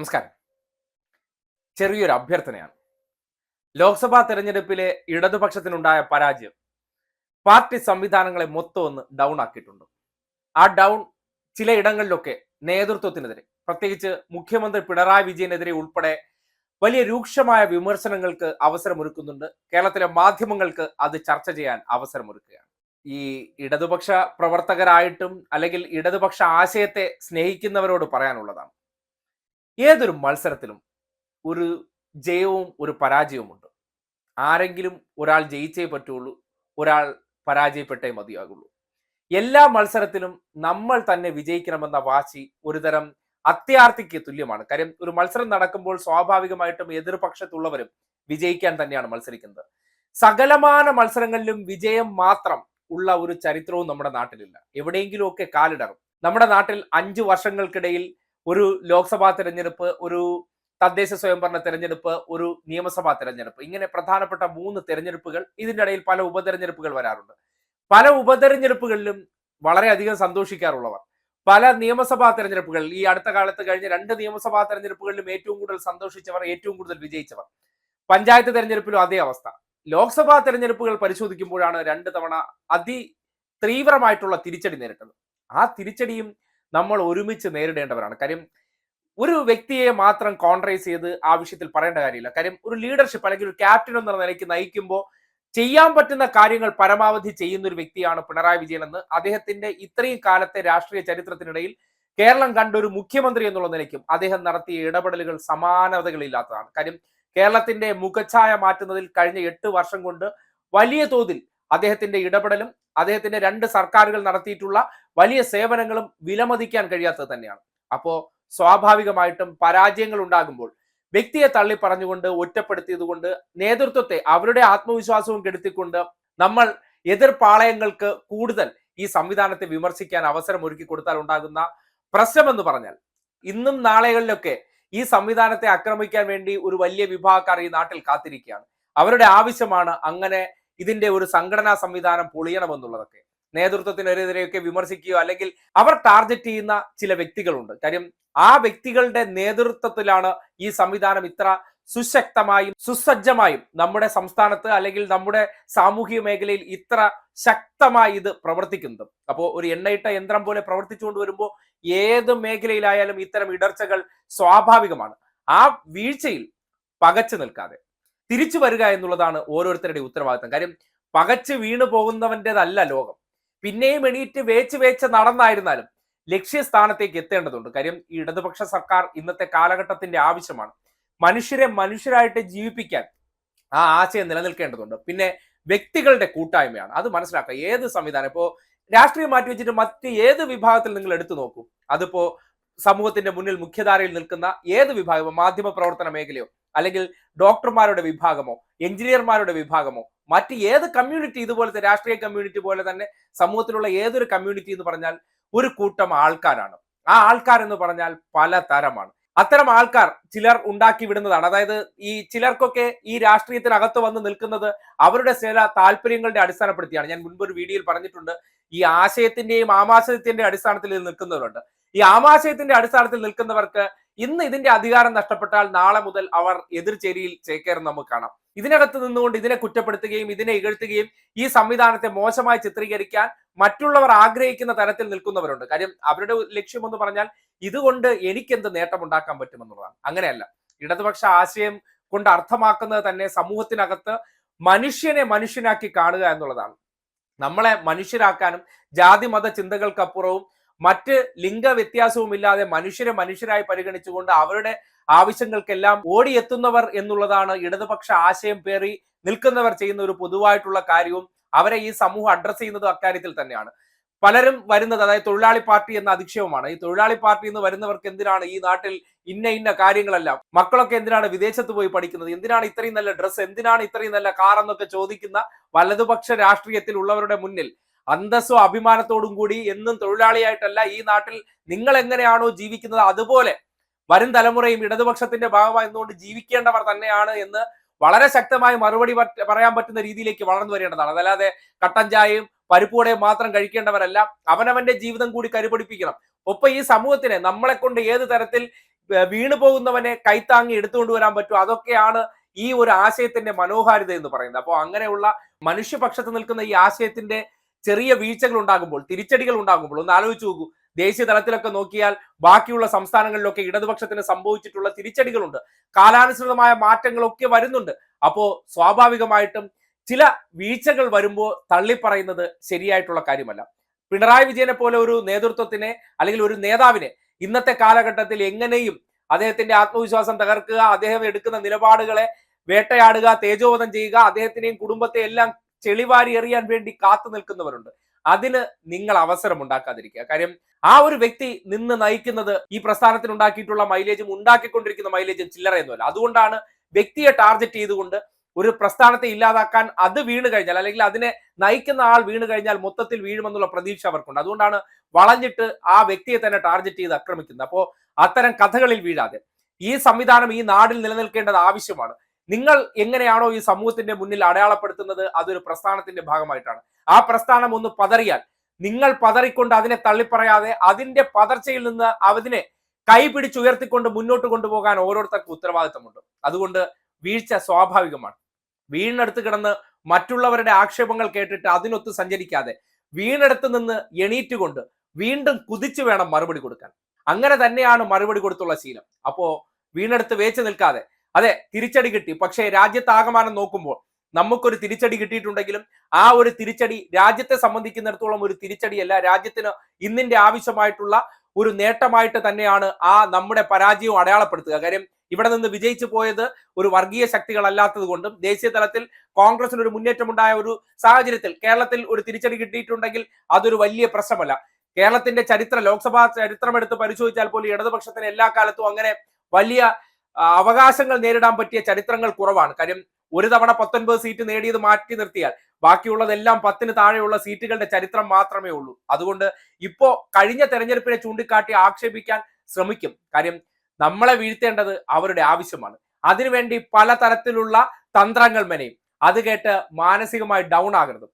നമസ്കാരം. ചെറിയൊരു അഭ്യർത്ഥനയാണ്. ലോക്സഭാ തെരഞ്ഞെടുപ്പിലെ ഇടതുപക്ഷത്തിനുണ്ടായ പരാജയം പാർട്ടി സംവിധാനങ്ങളെ മൊത്തം ഒന്ന് ഡൗൺ ആക്കിയിട്ടുണ്ട്. ആ ഡൗൺ ചില ഇടങ്ങളിലൊക്കെ നേതൃത്വത്തിനെതിരെ പ്രത്യേകിച്ച് മുഖ്യമന്ത്രി പിണറായി വിജയനെതിരെ ഉൾപ്പെടെ വലിയ രൂക്ഷമായ വിമർശനങ്ങൾക്ക് അവസരമൊരുക്കുന്നുണ്ട്. കേരളത്തിലെ മാധ്യമങ്ങൾക്ക് അത് ചർച്ച ചെയ്യാൻ അവസരമൊരുക്കുകയാണ്. ഈ ഇടതുപക്ഷ പ്രവർത്തകരായിട്ടും അല്ലെങ്കിൽ ഇടതുപക്ഷ ആശയത്തെ സ്നേഹിക്കുന്നവരോട് പറയാനുള്ളതാണ്. ഏതൊരു മത്സരത്തിലും ഒരു ജയവും ഒരു പരാജയവുമുണ്ട്. ആരെങ്കിലും ഒരാൾ ജയിച്ചേ പറ്റുള്ളൂ ഒരാൾ പരാജയപ്പെട്ടേ മതിയാകുള്ളൂ. എല്ലാ മത്സരത്തിലും നമ്മൾ തന്നെ വിജയിക്കണമെന്ന വാശി ഒരുതരം അത്യാർത്ഥിക്ക് തുല്യമാണ്. കാര്യം ഒരു മത്സരം നടക്കുമ്പോൾ സ്വാഭാവികമായിട്ടും എതിർപക്ഷത്തുള്ളവരും വിജയിക്കാൻ തന്നെയാണ് മത്സരിക്കുന്നത്. സകലമാന മത്സരങ്ങളിലും വിജയം മാത്രം ഉള്ള ഒരു ചരിത്രവും നമ്മുടെ നാട്ടിലില്ല. എവിടെയെങ്കിലുമൊക്കെ കാലിടറും. നമ്മുടെ നാട്ടിൽ അഞ്ചു വർഷങ്ങൾക്കിടയിൽ ഒരു ലോക്സഭാ തെരഞ്ഞെടുപ്പ് ഒരു തദ്ദേശ സ്വയംഭരണ തെരഞ്ഞെടുപ്പ് ഒരു നിയമസഭാ തെരഞ്ഞെടുപ്പ്. ഇങ്ങനെ പ്രധാനപ്പെട്ട മൂന്ന് തെരഞ്ഞെടുപ്പുകൾ ഇതിന്റെ ഇടയിൽ പല ഉപതെരഞ്ഞെടുപ്പുകൾ വരാറുണ്ട്. പല ഉപതെരഞ്ഞെടുപ്പുകളിലും വളരെയധികം സന്തോഷിക്കാറുള്ളവർ. പല നിയമസഭാ തെരഞ്ഞെടുപ്പുകൾ ഈ അടുത്ത കാലത്ത് കഴിഞ്ഞ രണ്ട് നിയമസഭാ തെരഞ്ഞെടുപ്പുകളിലും ഏറ്റവും കൂടുതൽ സന്തോഷിച്ചവർ ഏറ്റവും കൂടുതൽ വിജയിച്ചവർ. പഞ്ചായത്ത് തെരഞ്ഞെടുപ്പിലും അതേ അവസ്ഥ. ലോക്സഭാ തെരഞ്ഞെടുപ്പുകൾ പരിശോധിക്കുമ്പോഴാണ് രണ്ട് തവണ അതി തീവ്രമായിട്ടുള്ള തിരിച്ചടി നേരിട്ടത്. ആ തിരിച്ചടിയും നമ്മൾ ഒരുമിച്ച് നേരിടേണ്ടവരാണ്. കാര്യം ഒരു വ്യക്തിയെ മാത്രം കോൺട്രൈസ് ചെയ്ത് ആ വിഷയത്തിൽ പറയേണ്ട കാര്യമില്ല. കാര്യം ഒരു ലീഡർഷിപ്പ് അല്ലെങ്കിൽ ഒരു ക്യാപ്റ്റൻ എന്ന നിലയ്ക്ക് നയിക്കുമ്പോൾ ചെയ്യാൻ പറ്റുന്ന കാര്യങ്ങൾ പരമാവധി ചെയ്യുന്ന ഒരു വ്യക്തിയാണ് പിണറായി വിജയൻ എന്ന് അദ്ദേഹത്തിന്റെ ഇത്രയും കാലത്തെ രാഷ്ട്രീയ ചരിത്രത്തിനിടയിൽ കേരളം കണ്ട ഒരു മുഖ്യമന്ത്രി എന്നുള്ള നിലയ്ക്കും അദ്ദേഹം നടത്തിയ ഇടപെടലുകൾ സമാനതകളില്ലാത്തതാണ്. കാര്യം കേരളത്തിന്റെ മുഖച്ഛായ മാറ്റുന്നതിൽ കഴിഞ്ഞ എട്ട് വർഷം കൊണ്ട് വലിയ തോതിൽ അദ്ദേഹത്തിന്റെ ഇടപെടലും അദ്ദേഹത്തിന്റെ രണ്ട് സർക്കാരുകൾ നടത്തിയിട്ടുള്ള വലിയ സേവനങ്ങളും വിലമതിക്കാൻ കഴിയാത്തത് തന്നെയാണ്. അപ്പോ സ്വാഭാവികമായിട്ടും പരാജയങ്ങൾ ഉണ്ടാകുമ്പോൾ വ്യക്തിയെ തള്ളി പറഞ്ഞുകൊണ്ട് ഒറ്റപ്പെടുത്തിയത് കൊണ്ട് നേതൃത്വത്തെ അവരുടെ ആത്മവിശ്വാസവും കെടുത്തിക്കൊണ്ട് നമ്മൾ എതിർപാളയങ്ങൾക്ക് കൂടുതൽ ഈ സംവിധാനത്തെ വിമർശിക്കാൻ അവസരം ഒരുക്കി കൊടുത്താൽ ഉണ്ടാകുന്ന പ്രശ്നം എന്ന് പറഞ്ഞാൽ ഇന്നും നാളെകളിലൊക്കെ ഈ സംവിധാനത്തെ ആക്രമിക്കാൻ വേണ്ടി ഒരു വലിയ വിഭാഗക്കാർ ഈ നാട്ടിൽ കാത്തിരിക്കുകയാണ്. അവരുടെ ആവശ്യമാണ് അങ്ങനെ ഇതിന്റെ ഒരു സംഘടനാ സംവിധാനം പൊളിയണമെന്നുള്ളതൊക്കെ നേതൃത്വത്തിനെതിരെയൊക്കെ വിമർശിക്കുകയോ അല്ലെങ്കിൽ അവർ ടാർഗറ്റ് ചെയ്യുന്ന ചില വ്യക്തികളുണ്ട്. കാര്യം ആ വ്യക്തികളുടെ നേതൃത്വത്തിലാണ് ഈ സംവിധാനം ഇത്ര സുശക്തമായും സുസജ്ജമായും നമ്മുടെ സംസ്ഥാനത്ത് അല്ലെങ്കിൽ നമ്മുടെ സാമൂഹിക മേഖലയിൽ ഇത്ര ശക്തമായി ഇത് പ്രവർത്തിക്കുന്നത്. അപ്പോൾ ഒരു എണ്ണയിട്ട യന്ത്രം പോലെ പ്രവർത്തിച്ചുകൊണ്ട് വരുമ്പോൾ ഏത് മേഖലയിലായാലും ഇത്തരം ഇടർച്ചകൾ സ്വാഭാവികമാണ്. ആ വീഴ്ചയിൽ പകച്ചു നിൽക്കാതെ തിരിച്ചു വരിക എന്നുള്ളതാണ് ഓരോരുത്തരുടെ ഉത്തരവാദിത്തം. കാര്യം പകച്ച് വീണു പോകുന്നവന്റെതല്ല ലോകം. പിന്നെയും എണീറ്റ് വേച്ച് വേച്ച് നടന്നായിരുന്നാലും ലക്ഷ്യസ്ഥാനത്തേക്ക് എത്തേണ്ടതുണ്ട്. കാര്യം ഈ ഇടതുപക്ഷ സർക്കാർ ഇന്നത്തെ കാലഘട്ടത്തിന്റെ ആവശ്യമാണ്. മനുഷ്യരെ മനുഷ്യരായിട്ട് ജീവിപ്പിക്കാൻ ആ ആശയം നിലനിൽക്കേണ്ടതുണ്ട്. പിന്നെ വ്യക്തികളുടെ കൂട്ടായ്മയാണ്. അത് മനസ്സിലാക്കുക. ഏത് സംവിധാനം? ഇപ്പോ രാഷ്ട്രീയം മാറ്റി വെച്ചിട്ട് മറ്റ് ഏത് വിഭാഗത്തിൽ നിങ്ങൾ എടുത്തു നോക്കൂ? അതിപ്പോ സമൂഹത്തിന്റെ മുന്നിൽ മുഖ്യധാരയിൽ നിൽക്കുന്ന ഏത് വിഭാഗമോ മാധ്യമ പ്രവർത്തന മേഖലയോ അല്ലെങ്കിൽ ഡോക്ടർമാരുടെ വിഭാഗമോ എഞ്ചിനീയർമാരുടെ വിഭാഗമോ മറ്റ് ഏത് കമ്മ്യൂണിറ്റി ഇതുപോലത്തെ രാഷ്ട്രീയ കമ്മ്യൂണിറ്റി പോലെ തന്നെ സമൂഹത്തിലുള്ള ഏതൊരു കമ്മ്യൂണിറ്റി എന്ന് പറഞ്ഞാൽ ഒരു കൂട്ടം ആൾക്കാരാണ്. ആ ആൾക്കാർ എന്ന് പറഞ്ഞാൽ പല തരമാണ് അത്തരം ആൾക്കാർ ചിലർ ഉണ്ടാക്കി വിടുന്നതാണ്. അതായത് ഈ ചിലർക്കൊക്കെ ഈ രാഷ്ട്രീയത്തിനകത്ത് വന്ന് നിൽക്കുന്നത് അവരുടെ ചില താല്പര്യങ്ങളുടെ അടിസ്ഥാനപ്പെടുത്തിയാണ്. ഞാൻ മുൻപ് ഒരു വീഡിയോയിൽ പറഞ്ഞിട്ടുണ്ട്. ഈ ആശയത്തിന്റെയും ആമാശയത്തിന്റെയും അടിസ്ഥാനത്തിൽ നിൽക്കുന്നവരുണ്ട്. ഈ ആമാശയത്തിന്റെ അടിസ്ഥാനത്തിൽ നിൽക്കുന്നവർക്ക് ഇന്ന് ഇതിന്റെ അധികാരം നഷ്ടപ്പെട്ടാൽ നാളെ മുതൽ അവർ എതിർചേരിയിൽ ചേക്കേറും നമുക്ക് കാണാം. ഇതിനകത്ത് നിന്നുകൊണ്ട് ഇതിനെ കുറ്റപ്പെടുത്തുകയും ഇതിനെ ഇകഴ്ത്തുകയും ഈ സംവിധാനത്തെ മോശമായി ചിത്രീകരിക്കാൻ മറ്റുള്ളവർ ആഗ്രഹിക്കുന്ന തരത്തിൽ നിൽക്കുന്നവരുണ്ട്. കാര്യം അവരുടെ ലക്ഷ്യം എന്ന് പറഞ്ഞാൽ ഇതുകൊണ്ട് എനിക്കെന്ത് നേട്ടം ഉണ്ടാക്കാൻ പറ്റുമെന്നുള്ളതാണ്. അങ്ങനെയല്ല. ഇടതുപക്ഷ ആശയം കൊണ്ട് അർത്ഥമാക്കുന്നത് തന്നെ സമൂഹത്തിനകത്ത് മനുഷ്യനെ മനുഷ്യനാക്കി കാണുക എന്നുള്ളതാണ്. നമ്മളെ മനുഷ്യരാക്കാനും ജാതി മത ചിന്തകൾക്കപ്പുറവും മറ്റ് ലിംഗ വ്യത്യാസവും ഇല്ലാതെ മനുഷ്യരെ മനുഷ്യരായി പരിഗണിച്ചുകൊണ്ട് അവരുടെ ആവശ്യങ്ങൾക്കെല്ലാം ഓടിയെത്തുന്നവർ എന്നുള്ളതാണ് ഇടതുപക്ഷ ആശയം പേറി നിൽക്കുന്നവർ ചെയ്യുന്ന ഒരു പൊതുവായിട്ടുള്ള കാര്യവും അവരെ ഈ സമൂഹം അഡ്രസ് ചെയ്യുന്നതും അക്കാര്യത്തിൽ തന്നെയാണ്. പലരും വരുന്നത് അതായത് തൊഴിലാളി പാർട്ടി എന്ന അധിക്ഷേപമാണ്. ഈ തൊഴിലാളി പാർട്ടി എന്ന് വരുന്നവർക്ക് എന്തിനാണ് ഈ നാട്ടിൽ ഇന്ന ഇന്ന കാര്യങ്ങളെല്ലാം? മക്കളൊക്കെ എന്തിനാണ് വിദേശത്ത് പോയി പഠിക്കുന്നത്? എന്തിനാണ് ഇത്രയും നല്ല ഡ്രസ്സ് എന്തിനാണ് ഇത്രയും നല്ല കാർ എന്നൊക്കെ ചോദിക്കുന്ന വലതുപക്ഷ രാഷ്ട്രീയത്തിൽ ഉള്ളവരുടെ മുന്നിൽ അന്തസ്സോ അഭിമാനത്തോടും കൂടി എന്നും തൊഴിലാളിയായിട്ടല്ല ഈ നാട്ടിൽ നിങ്ങൾ എങ്ങനെയാണോ ജീവിക്കുന്നത്? അതുപോലെ വരും തലമുറയും ഇടതുപക്ഷത്തിന്റെ ഭാഗമായി നിന്നുകൊണ്ട് ജീവിക്കേണ്ടവർ തന്നെയാണ് എന്ന് വളരെ ശക്തമായി മറുപടി പറയാൻ പറ്റുന്ന രീതിയിലേക്ക് വളർന്നു വരേണ്ടതാണ്. അതല്ലാതെ കട്ടൻ ചായയും പരിപ്പുവടയും മാത്രം കഴിക്കേണ്ടവരല്ല. അവനവന്റെ ജീവിതം കൂടി കരുപിടിപ്പിക്കണം. ഒപ്പം ഈ സമൂഹത്തിനെ നമ്മളെ കൊണ്ട് ഏത് തരത്തിൽ വീണു പോകുന്നവനെ കൈത്താങ്ങി എടുത്തുകൊണ്ടുവരാൻ പറ്റും അതൊക്കെയാണ് ഈ ഒരു ആശയത്തിന്റെ മനോഹാരിത എന്ന് പറയുന്നത്. അപ്പോൾ അങ്ങനെയുള്ള മനുഷ്യപക്ഷത്ത് നിൽക്കുന്ന ഈ ആശയത്തിന്റെ ചെറിയ വീഴ്ചകൾ ഉണ്ടാകുമ്പോൾ തിരിച്ചടികൾ ഉണ്ടാകുമ്പോൾ ഒന്ന് ആലോചിച്ച് നോക്കൂ. ദേശീയ തലത്തിലൊക്കെ നോക്കിയാൽ ബാക്കിയുള്ള സംസ്ഥാനങ്ങളിലൊക്കെ ഇടതുപക്ഷത്തിന് സംഭവിച്ചിട്ടുള്ള തിരിച്ചടികളുണ്ട്. കാലാനുസൃതമായ മാറ്റങ്ങളൊക്കെ വരുന്നുണ്ട്. അപ്പോ സ്വാഭാവികമായിട്ടും ചില വീഴ്ചകൾ വരുമ്പോൾ തള്ളിപ്പറയുന്നത് ശരിയായിട്ടുള്ള കാര്യമല്ല. പിണറായി വിജയനെ പോലെ ഒരു നേതൃത്വത്തിനെ അല്ലെങ്കിൽ ഒരു നേതാവിനെ ഇന്നത്തെ കാലഘട്ടത്തിൽ എങ്ങനെയും അദ്ദേഹത്തിന്റെ ആത്മവിശ്വാസം തകർക്കുക അദ്ദേഹം എടുക്കുന്ന നിലപാടുകളെ വേട്ടയാടുക തേജോവധം ചെയ്യുക അദ്ദേഹത്തിനെയും കുടുംബത്തെ എല്ലാം ചെളിവാരി എറിയാൻ വേണ്ടി കാത്തു നിൽക്കുന്നവരുണ്ട്. അതിന് നിങ്ങൾ അവസരം ഉണ്ടാക്കാതിരിക്കുക. കാര്യം ആ ഒരു വ്യക്തി നിന്ന് നയിക്കുന്നത് ഈ പ്രസ്ഥാനത്തിന് ഉണ്ടാക്കിയിട്ടുള്ള മൈലേജും ഉണ്ടാക്കിക്കൊണ്ടിരിക്കുന്ന മൈലേജും ചില്ലറയൊന്നുമല്ല. അതുകൊണ്ടാണ് വ്യക്തിയെ ടാർഗറ്റ് ചെയ്തുകൊണ്ട് ഒരു പ്രസ്ഥാനത്തെ ഇല്ലാതാക്കാൻ അത് വീണ് കഴിഞ്ഞാൽ അല്ലെങ്കിൽ അതിനെ നയിക്കുന്ന ആൾ വീണ് കഴിഞ്ഞാൽ മൊത്തത്തിൽ വീഴുമെന്നുള്ള പ്രതീക്ഷ അവർക്കുണ്ട്. അതുകൊണ്ടാണ് വളഞ്ഞിട്ട് ആ വ്യക്തിയെ തന്നെ ടാർഗറ്റ് ചെയ്ത് ആക്രമിക്കുന്നത്. അപ്പോൾ അത്തരം കഥകളിൽ വീഴാതെ ഈ സംവിധാനം ഈ നാടിൽ നിലനിൽക്കേണ്ടത് ആവശ്യമാണ്. നിങ്ങൾ എങ്ങനെയാണോ ഈ സമൂഹത്തിന്റെ മുന്നിൽ അടയാളപ്പെടുത്തുന്നത് അതൊരു പ്രസ്ഥാനത്തിന്റെ ഭാഗമായിട്ടാണ്. ആ പ്രസ്ഥാനം ഒന്ന് പതറിയാൽ നിങ്ങൾ പതറിക്കൊണ്ട് അതിനെ തള്ളിപ്പറയാതെ അതിന്റെ പതർച്ചയിൽ നിന്ന് അതിനെ കൈപിടിച്ചുയർത്തിക്കൊണ്ട് മുന്നോട്ട് കൊണ്ടുപോകാൻ ഓരോരുത്തർക്കും ഉത്തരവാദിത്തമുണ്ട്. അതുകൊണ്ട് വീഴ്ച സ്വാഭാവികമാണ്. വീണെടുത്ത് കിടന്ന് മറ്റുള്ളവരുടെ ആക്ഷേപങ്ങൾ കേട്ടിട്ട് അതിനൊത്ത് സഞ്ചരിക്കാതെ വീണെടുത്ത് നിന്ന് എണീറ്റുകൊണ്ട് വീണ്ടും കുതിച്ചു വേണം മറുപടി കൊടുക്കാൻ. അങ്ങനെ തന്നെയാണ് മറുപടി കൊടുത്തുള്ള ശീലം. അപ്പോ വീണെടുത്ത് വേച്ച് നിൽക്കാതെ അതെ തിരിച്ചടി കിട്ടി. പക്ഷേ രാജ്യത്താകമാനം നോക്കുമ്പോൾ നമുക്കൊരു തിരിച്ചടി കിട്ടിയിട്ടുണ്ടെങ്കിലും ആ ഒരു തിരിച്ചടി രാജ്യത്തെ സംബന്ധിക്കുന്നിടത്തോളം ഒരു തിരിച്ചടിയല്ല. രാജ്യത്തിന് ഇന്നിന്റെ ആവശ്യമായിട്ടുള്ള ഒരു നേട്ടമായിട്ട് തന്നെയാണ് ആ നമ്മുടെ പരാജയം അടയാളപ്പെടുത്തുക. കാര്യം ഇവിടെ നിന്ന് വിജയിച്ചു പോയത് ഒരു വർഗീയ ശക്തികളല്ലാത്തത് കൊണ്ടും ദേശീയ തലത്തിൽ കോൺഗ്രസിന് ഒരു മുന്നേറ്റമുണ്ടായ ഒരു സാഹചര്യത്തിൽ കേരളത്തിൽ ഒരു തിരിച്ചടി കിട്ടിയിട്ടുണ്ടെങ്കിൽ അതൊരു വലിയ പ്രശ്നമല്ല. കേരളത്തിന്റെ ചരിത്ര ലോക്സഭാ ചരിത്രം എടുത്ത് പരിശോധിച്ചാൽ പോലും ഇടതുപക്ഷത്തിന് എല്ലാ കാലത്തും അങ്ങനെ വലിയ അവകാശങ്ങൾ നേരിടാൻ പറ്റിയ ചരിത്രങ്ങൾ കുറവാണ്. കാര്യം ഒരു തവണ പത്തൊൻപത് സീറ്റ് നേടിയത് മാറ്റി നിർത്തിയാൽ ബാക്കിയുള്ളതെല്ലാം പത്തിന് താഴെയുള്ള സീറ്റുകളുടെ ചരിത്രം മാത്രമേ ഉള്ളൂ. അതുകൊണ്ട് ഇപ്പോ കഴിഞ്ഞ തെരഞ്ഞെടുപ്പിനെ ചൂണ്ടിക്കാട്ടി ആക്ഷേപിക്കാൻ ശ്രമിക്കും. കാര്യം നമ്മളെ വീഴ്ത്തേണ്ടത് അവരുടെ ആവശ്യമാണ്. അതിനുവേണ്ടി പലതരത്തിലുള്ള തന്ത്രങ്ങൾ മെനയും. അത് കേട്ട് മാനസികമായി ഡൗൺ ആകരുത്.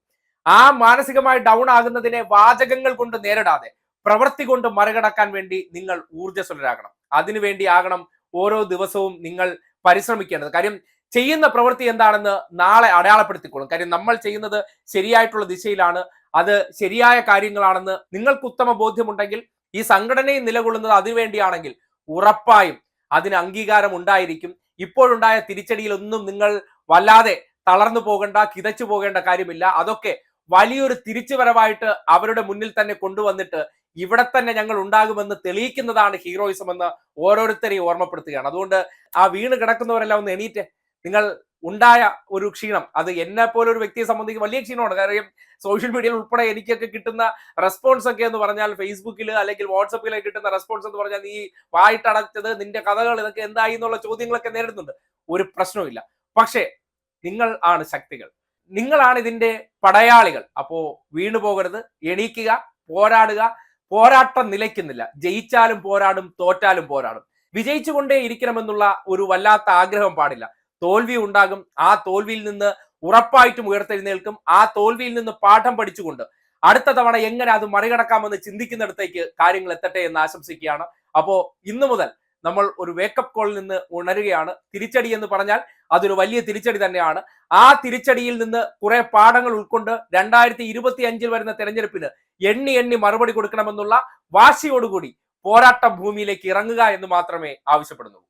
ആ മാനസികമായി ഡൗൺ ആകുന്നതിനെ വാചകങ്ങൾ കൊണ്ട് നേരിടാതെ പ്രവൃത്തി കൊണ്ട് മറികടക്കാൻ വേണ്ടി നിങ്ങൾ ഊർജസ്വലരാകണം. അതിനുവേണ്ടി ആകണം ഓരോ ദിവസവും നിങ്ങൾ പരിശ്രമിക്കേണ്ടത്. കാര്യം ചെയ്യുന്ന പ്രവൃത്തി എന്താണെന്ന് നാളെ അടയാളപ്പെടുത്തിക്കൊള്ളും കാര്യം നമ്മൾ ചെയ്യുന്നത് ശരിയായിട്ടുള്ള ദിശയിലാണ്. അത് ശരിയായ കാര്യങ്ങളാണെന്ന് നിങ്ങൾക്ക് ഉത്തമ ബോധ്യമുണ്ടെങ്കിൽ ഈ സംഘടനയും നിലകൊള്ളുന്നത് അതിനുവേണ്ടിയാണെങ്കിൽ ഉറപ്പായും അതിന് അംഗീകാരം ഉണ്ടായിരിക്കും. ഇപ്പോഴുണ്ടായ തിരിച്ചടിയിലൊന്നും നിങ്ങൾ വല്ലാതെ തളർന്നു പോകേണ്ട കിതച്ചു പോകേണ്ട കാര്യമില്ല. അതൊക്കെ വലിയൊരു തിരിച്ചുവരവായിട്ട് അവരുടെ മുന്നിൽ തന്നെ കൊണ്ടുവന്നിട്ട് ഇവിടെ തന്നെ ഞങ്ങൾ ഉണ്ടാകുമെന്ന് തെളിയിക്കുന്നതാണ് ഹീറോയിസം എന്ന് ഓരോരുത്തരെയും ഓർമ്മപ്പെടുത്തുകയാണ്. അതുകൊണ്ട് ആ വീണ് കിടക്കുന്നവരെല്ലാം ഒന്ന് എണീറ്റ് നിങ്ങൾ ഉണ്ടായ ഒരു ക്ഷീണം അത് എന്നെ പോലെ ഒരു വ്യക്തിയെ സംബന്ധിച്ച് വലിയ ക്ഷീണമാണ്. കാര്യം സോഷ്യൽ മീഡിയയിൽ ഉൾപ്പെടെ എനിക്കൊക്കെ കിട്ടുന്ന റെസ്പോൺസ് ഒക്കെ എന്ന് പറഞ്ഞാൽ ഫേസ്ബുക്കിൽ അല്ലെങ്കിൽ വാട്സപ്പിൽ കിട്ടുന്ന റെസ്പോൺസ് എന്ന് പറഞ്ഞാൽ നീ വായിട്ടടച്ചത് നിന്റെ കഥകൾ ഇതൊക്കെ എന്തായി എന്നുള്ള ചോദ്യങ്ങളൊക്കെ നേരിടുന്നുണ്ട്. ഒരു പ്രശ്നവുമില്ല പക്ഷേ നിങ്ങൾ ആണ് ശക്തികൾ. നിങ്ങളാണ് ഇതിന്റെ പടയാളികൾ. അപ്പോ വീണു പോകരുത് എണീക്കുക പോരാടുക പോരാട്ടം നിലയ്ക്കുന്നില്ല. ജയിച്ചാലും പോരാടും തോറ്റാലും പോരാടും. വിജയിച്ചുകൊണ്ടേ ഇരിക്കണമെന്നുള്ള ഒരു വല്ലാത്ത ആഗ്രഹം പാടില്ല. തോൽവി ഉണ്ടാകും. ആ തോൽവിയിൽ നിന്ന് ഉറപ്പായിട്ടും ഉയർത്തെഴുന്നേൽക്കും. ആ തോൽവിയിൽ നിന്ന് പാഠം പഠിച്ചുകൊണ്ട് അടുത്ത തവണ എങ്ങനെ അത് മറികടക്കാമെന്ന് ചിന്തിക്കുന്നിടത്തേക്ക് കാര്യങ്ങൾ എത്തട്ടെ എന്ന് ആശംസിക്കുകയാണ്. അപ്പോ ഇന്നു മുതൽ നമ്മൾ ഒരു വേക്കപ്പ് കോളിൽ നിന്ന് ഉണരുകയാണ്. തിരിച്ചടി എന്ന് പറഞ്ഞാൽ അതൊരു വലിയ തിരിച്ചടി തന്നെയാണ്. ആ തിരിച്ചടിയിൽ നിന്ന് കുറെ പാഠങ്ങൾ ഉൾക്കൊണ്ട് രണ്ടായിരത്തി ഇരുപത്തി അഞ്ചിൽ വരുന്ന തെരഞ്ഞെടുപ്പിന് എണ്ണി എണ്ണി മറുപടി കൊടുക്കണമെന്നുള്ള വാശിയോടുകൂടി പോരാട്ട ഭൂമിയിലേക്ക് ഇറങ്ങുക എന്ന് മാത്രമേ ആവശ്യപ്പെടുന്നുള്ളൂ.